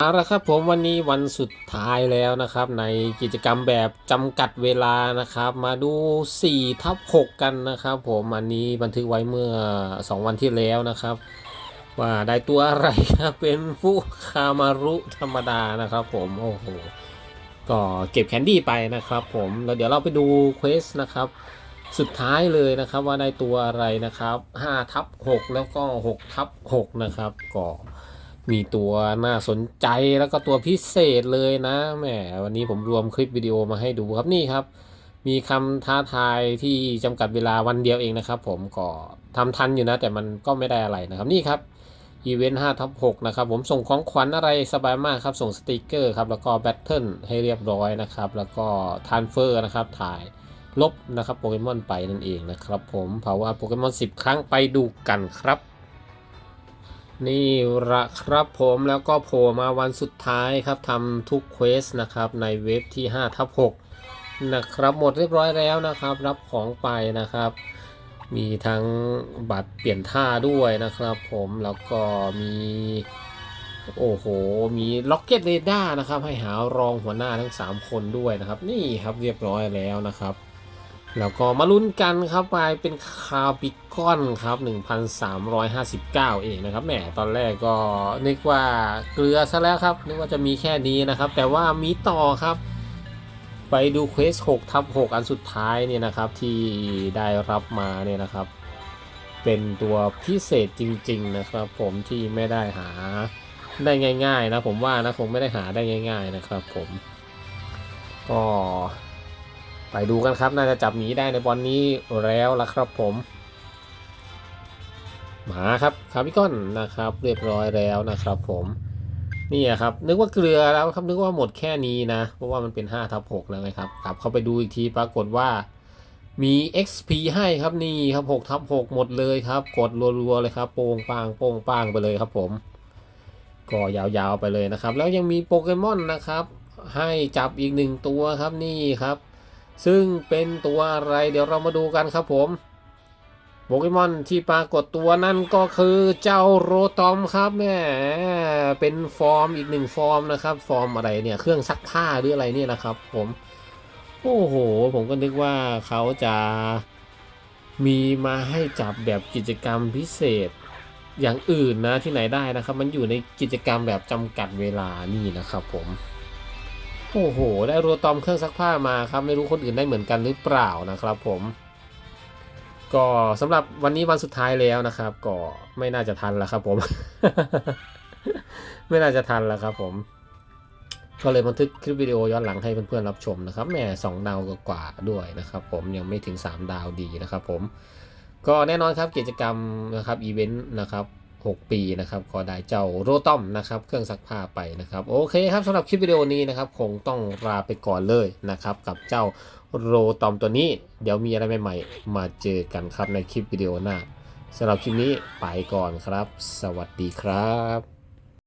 เอาละครับผมวันนี้วันสุดท้ายแล้วนะครับในกิจกรรมแบบจำกัดเวลานะครับ มาดู4ทับ6กันนะครับผมอันนี้บันทึกไว้เมื่อ 2 วันที่แล้วนะครับ ว่าได้ตัวอะไรครับเป็นฟุคามารุธรรมดานะครับผมโอ้โหก็เก็บแคนดี้ไปนะครับผมแล้วเดี๋ยวเราไปดูเควสนะครับสุดท้ายเลยนะครับว่าได้ตัวอะไรนะครับ5ทับ6แล้วก็6ทับ6นะครับก็ มีตัวน่าสนใจแล้วก็ตัวพิเศษเลยนะแหมวันนี้ผมรวมคลิปวิดีโอมาให้ดูครับนี่ครับ มีคำท้าทายที่จำกัดเวลาวันเดียวเองนะครับ ผมก็ทำทันอยู่นะ แต่มันก็ไม่ได้อะไรนะครับนี่ครับอีเวนต์5ทับ6นะครับผมส่งของขวัญอะไรสบายมากครับ ส่งสติกเกอร์ครับ แล้วก็แบทเทิลให้เรียบร้อยนะครับ แล้วก็ทานเฟอร์นะครับถ่ายลบนะครับโปเกมอนไปนั่นเองนะครับผมเผาว่าโปเกมอน10 ครั้งไปดูกันครับ นี่ละครับผมแล้วก็โผล่มาวันสุดท้ายครับทำทุกเควสนะครับในเว็บที่5ทับ6นะครับหมดเรียบร้อยแล้วนะครับ รับของไปนะครับ มีทั้งบัตรเปลี่ยนท่าด้วยนะครับผมแล้วก็มีโอ้โห มีล็อกเก็ตเรดาร์นะครับ ให้หารองหัวหน้าทั้ง 3 คนด้วยนะครับ นี่ครับเรียบร้อยแล้วนะครับ แล้วก็มาลุ้นกันครับไปเป็นคาปิกอนครับ 1,359 เองนะครับแหมตอนแรกก็นึกว่าเกลือซะแล้วครับ นึกว่าจะมีแค่นี้นะครับ แต่ว่ามีต่อครับ ไปดูเควส6ทับ6อันสุดท้ายเนี่ยนะครับที่ได้รับมาเนี่ยนะครับ เป็นตัวพิเศษจริง ๆ นะครับผมที่ไม่ได้หาได้ง่าย ๆ นะผมว่านะคงไม่ได้หาได้ง่าย ๆ นะครับผมก็ ไปดูกันครับ น่าจะจับหมีได้ในบอลนี้แล้วละครับผมมาครับคาร์บิคอนนะครับ เรียบร้อยแล้วนะครับ ผมนี่ครับ นึกว่าเกลือแล้วครับนึกว่าหมดแค่นี้นะ เพราะว่ามันเป็น5ทับ6แล้วไงครับกลับเข้าไปดูอีกทีปรากฏว่ามี XP ให้ครับนี่ครับ6ทับ6หมดเลยครับ กดรัวๆเลยครับ โป่งปางโป่งปางไปเลยครับผม ก็ยาวๆไปเลยนะครับ แล้วยังมีโปเกมอนนะครับ ให้จับอีกหนึ่งตัวครับนี่ครับ ซึ่งเป็นตัวอะไรเดี๋ยวเรามาดูกันครับผมโปเกมอนที่ปรากฏตัวนั่นก็คือเจ้าโรตอมครับแม่เป็นฟอร์มอีกหนึ่งฟอร์มนะครับ ฟอร์มอะไรเนี่ยเครื่องซักผ้าหรืออะไรเนี่ยนะครับ ผมโอ้โห ผมก็นึกว่าเขาจะมีมาให้จับแบบกิจกรรมพิเศษอย่างอื่นนะที่ไหนได้นะครับ มันอยู่ในกิจกรรมแบบจำกัดเวลานี่นะครับผม โอ้โห ได้รัวตอมเครื่องซักผ้ามาครับ ไม่รู้คนอื่นได้เหมือนกันหรือเปล่านะครับผม ก็สำหรับวันนี้วันสุดท้ายแล้วนะครับ ก็ไม่น่าจะทันแล้วครับผม ไม่น่าจะทันแล้วครับผม ก็เลยบันทึกคลิปวิดีโอย้อนหลังให้เพื่อนๆรับชมนะครับแหม่สองดาวกว่าด้วยนะครับ ผมยังไม่ถึง 3 ดาวดีนะครับ ผม ก็แน่นอนครับกิจกรรมนะครับอีเวนต์นะครับ 6 ปีนะครับก็ได้เจ้าโรตอมนะครับเครื่องซักผ้าไปนะครับโอเคครับสำหรับคลิปวิดีโอนี้นะครับคงต้องลาไปก่อนเลยนะครับกับเจ้าโรตอมตัวนี้ เดี๋ยวมีอะไรใหม่ๆ มาเจอกันครับในคลิปวิดีโอหน้าสำหรับคลิปนี้ไปก่อนครับ สวัสดีครับ